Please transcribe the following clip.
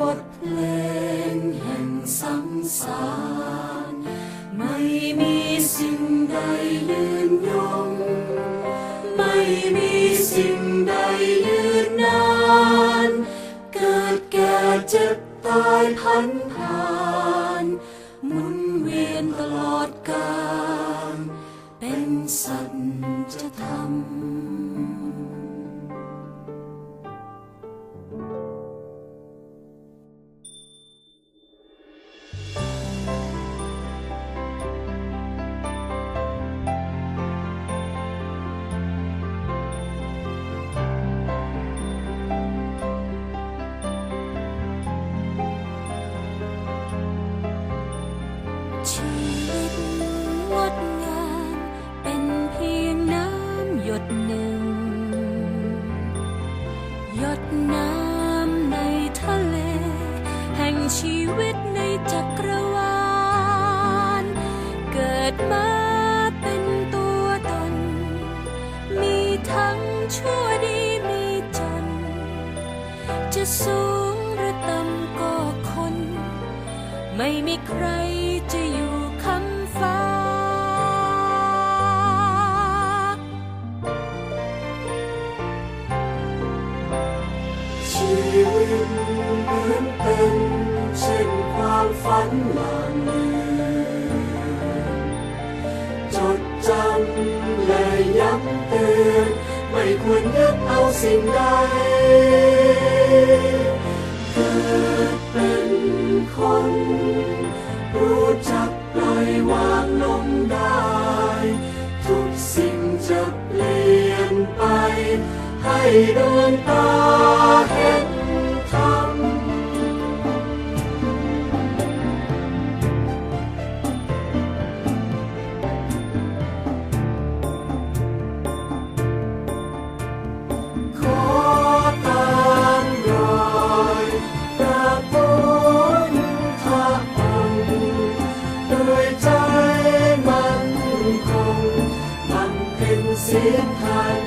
บทเพลงแห่งสังสารไม่มีสิ่งใดยืนยง ไม่มีสิ่งใดยืนนาน เกิดแก่เจ็บตายพันผ่าน หมุนเวียนตลอดกาลเป็นสัจธรรม สูงหรือต่ำก็คน ไม่มีใครจะอยู่คำฟ้า ชีวิตเหมือนเป็นเช่นความฝันลางเลือนจดจำและย้ำเตือนไม่ควรยึดเอาสิ่งใด ดวงตาเห็นธรรมขอตามรอยพระพุทธองค์ด้วยใจมั่นคงบำเพ็ญศีลทาน